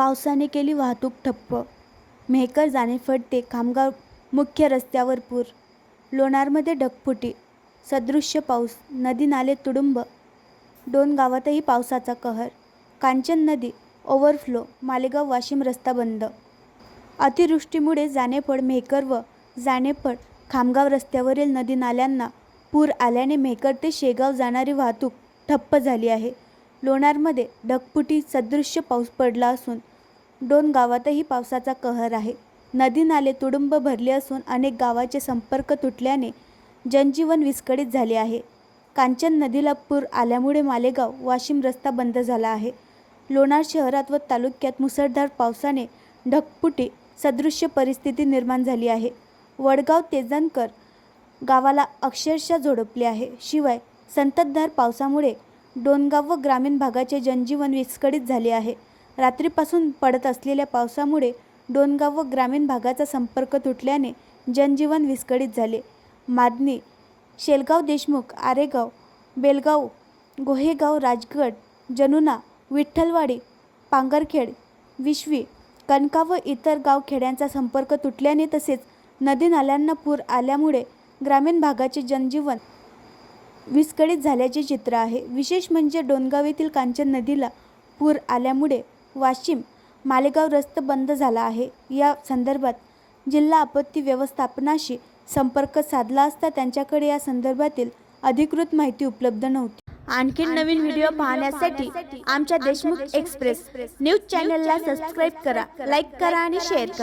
पावसाने केली वाहतूक ठप्प. मेहकर जानेफड ते खामगाव मुख्य रस्त्यावर पूर. लोणारमध्ये ढगफुटी. सदृश्य पाऊस. नदी नाले तुडुंब. दोन गावातही पावसाचा कहर. कांचन नदी. ओव्हरफ्लो. मालेगाव वाशिम रस्ता बंद. अतिवृष्टीमुळे जानेफळ मेहकर व जाणेफळ खामगाव रस्त्यावरील नदी नाल्यांना पूर आल्याने मेहकर ते शेगाव जाणारी वाहतूक ठप्प झाली आहे. लोणारमध्ये ढगफुटी सदृश्य पाऊस पडला असून दोन गावातही पावसाचा कहर आहे. नदी नाले तुडुंब भरले असून अनेक गावाचे संपर्क तुटल्याने जनजीवन विस्कळीत झाले आहे. कांचन नदीला पूर आल्यामुळे मालेगाव वाशिम रस्ता बंद झाला आहे. लोणार शहरात व तालुक्यात मुसळधार पावसाने ढकपुटी सदृश्य परिस्थिती निर्माण झाली आहे. वडगाव तेजनकर गावाला अक्षरशः झोडपले आहे. शिवाय संततधार पावसामुळे डोनगाव व ग्रामीण भागाचे जनजीवन विस्कळीत झाले आहे. रात्रीपासून पडत असलेल्या पावसामुळे डोनगाव व ग्रामीण भागाचा संपर्क तुटल्याने जनजीवन विस्कळीत झाले. मादनी शेलगाव देशमुख आरेगाव बेलगाव गोहेगाव राजगड जनुना विठ्ठलवाडी पांगरखेड विश्वी कणका व इतर गावखेड्यांचा संपर्क तुटल्याने तसेच नदी नाल्यांना पूर आल्यामुळे ग्रामीण भागाचे जनजीवन विस्कळीत झाल्याचे चित्र आहे. विशेष म्हणजे डोनगाव येथील कांचन नदीला पूर आल्यामुळे वाशिम मालेगाव रस्ता बंद झाला आहे. या संदर्भात जिल्हा आपत्ती व्यवस्थापनाशी संपर्क साधला असता त्यांच्याकडे या संदर्भातील अधिकृत माहिती उपलब्ध नव्हती. आणखी नवीन व्हिडिओ पाहण्यासाठी आमच्या देशमुख एक्सप्रेस न्यूज चॅनलला सबस्क्राईब करा लाईक करा आणि शेअर करा.